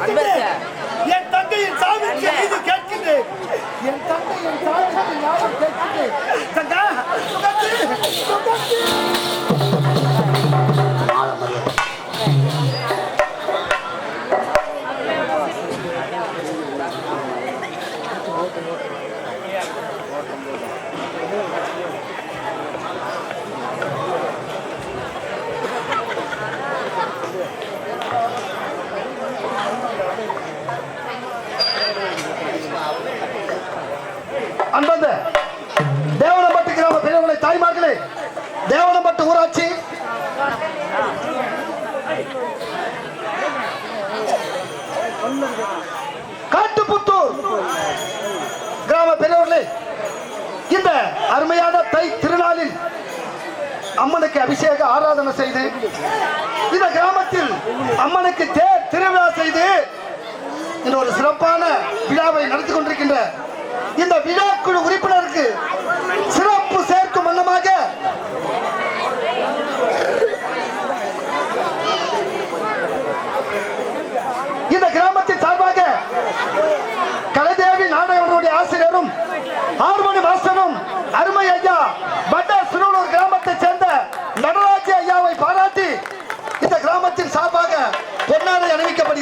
என் தங்கையின் சாமிக்கு இது கேட்கின்றேன் என் தங்கை என் சாமிக்கு யாரும் கேட்கின்றேன் தங்கா. காட்டுப்புத்தூர் கிராம பெரியவர்களே இந்த அருமையான தை திருநாளில் அம்மனுக்கு அபிஷேக ஆராதனை செய்து இந்த கிராமத்தில் அம்மனுக்கு தேர் திருவிழா செய்து இந்த ஒரு சிறப்பான விழாவை நடத்தி கொண்டிருக்கின்ற இந்த விழா குழு உறுப்பினருக்கு சிறப்பு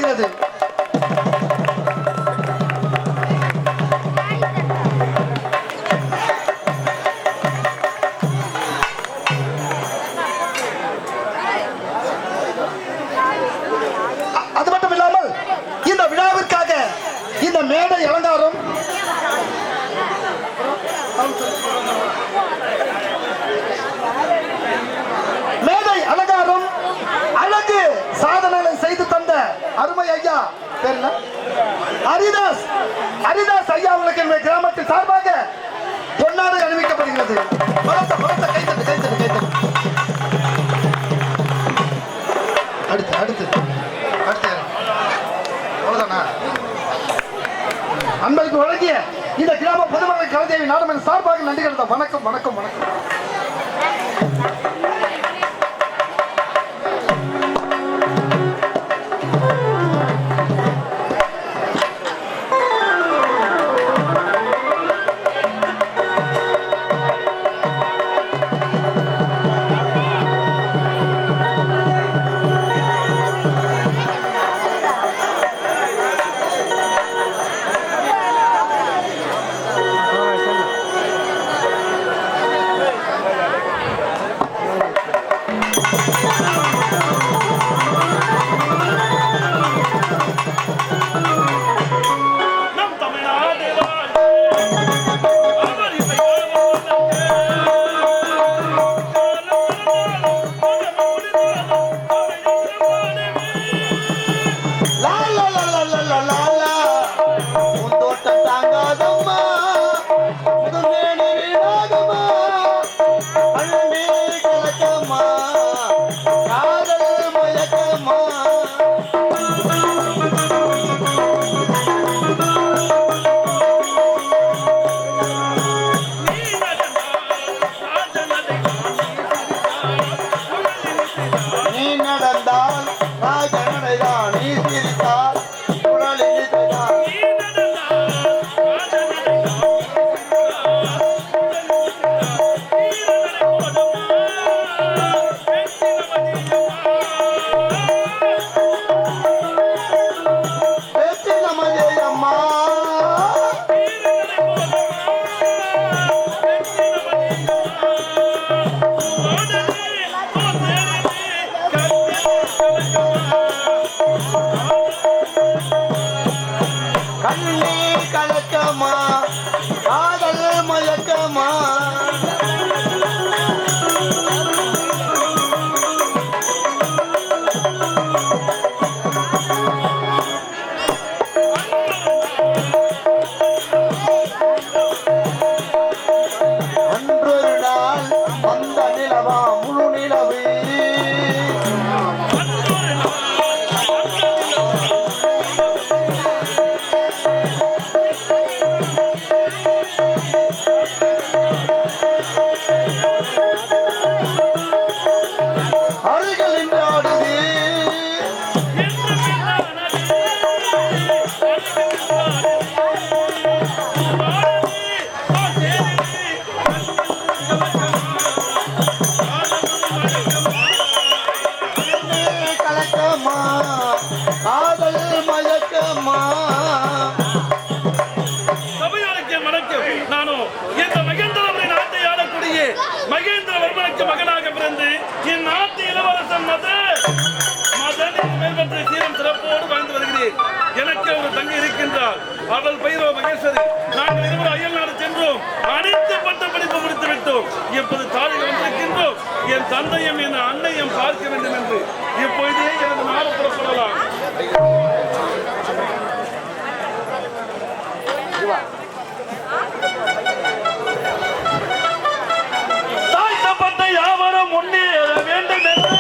해야 돼. அருமை பேர் என்ன? ஹரிதாஸ் ஹரிதாஸ் ஐயா அவர்களுக்கு எங்கள் கிராமத்தின் சார்பாக பொன்னாடு அறிவிக்கப்படுகிறது பலத்த பலத்த கைத்தட்டு கைத்தட்டு கைத்தட்டு அடுத்து அடுத்து. அடுத்து அவ்வளோதானா அவ்வளவுதானா? வழங்கிய இந்த கிராம பொதுமக்கள் கலைதேவி நாடகம் சார்பாக நன்றி நன்றிகள் வணக்கம் வணக்கம் வணக்கம். கலக்கமா? காதல் கலக்கமா காதல் மயக்கமா? சபையாருக்கு வணக்கம். நானும் இந்த மகேந்திரவரின் நாட்டை ஆளக்கூடிய மகேந்திரவர்மனுக்கு மகனாக பிறந்து என் நாட்டு இளவரசன் மத மதனின் மேல்வற்றை சீரம் சிறப்போடு வாழ்ந்து வருகிறேன். எனக்கு ஒரு தங்கை இருக்கின்றார் அவள் பெயரோ மகேஸ்வரி. நாங்கள் இருவரும் அயல் நாடு சென்றோம். அனைத்து பட்ட படிப்பு முடித்து விட்டோம் இப்போது தாலில் வந்திருக்கின்றோம் என் தந்தையும் என் அன்னையும் பார்க்க வேண்டும் என்று இப்பொழுதே எனது நாடு சொல்லலாம். தாய் தப்பத்தை யாவரும் முன்னேற வேண்டும் என்று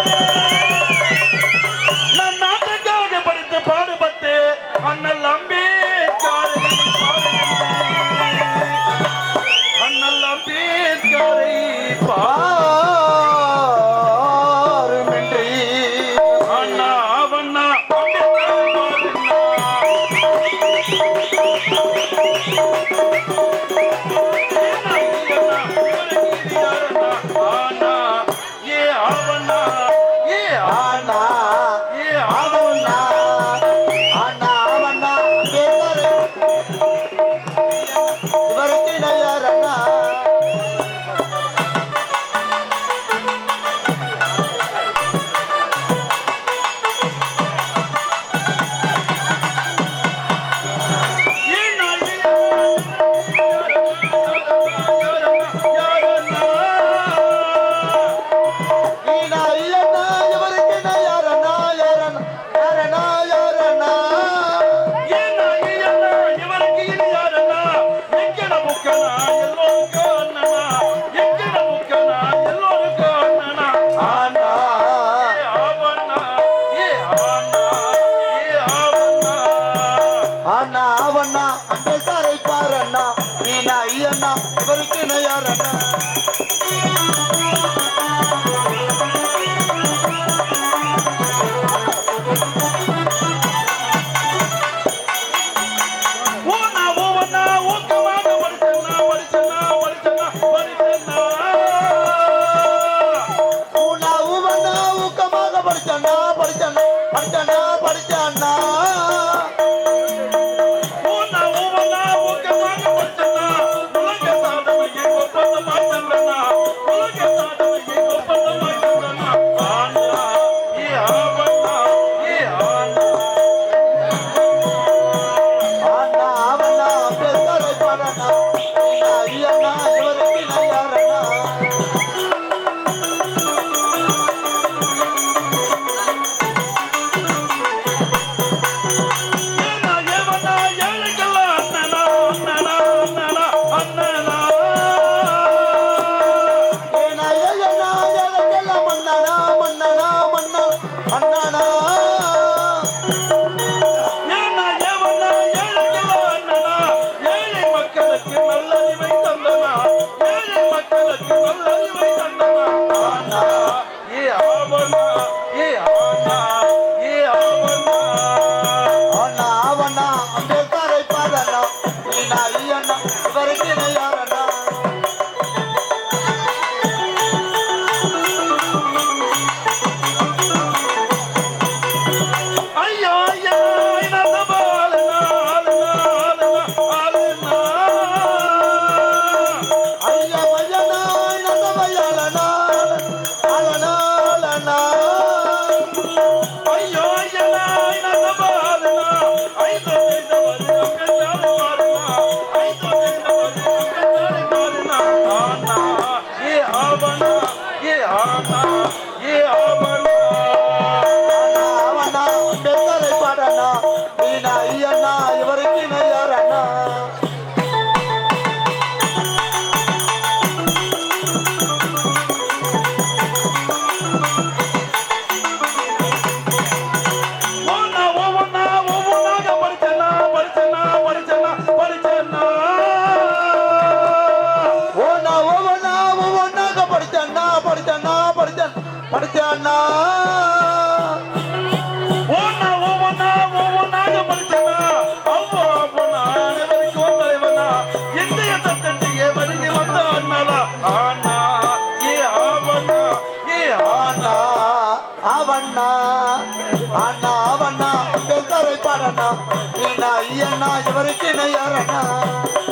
அவண்ணா அம்பேத்கரை இவருக்கு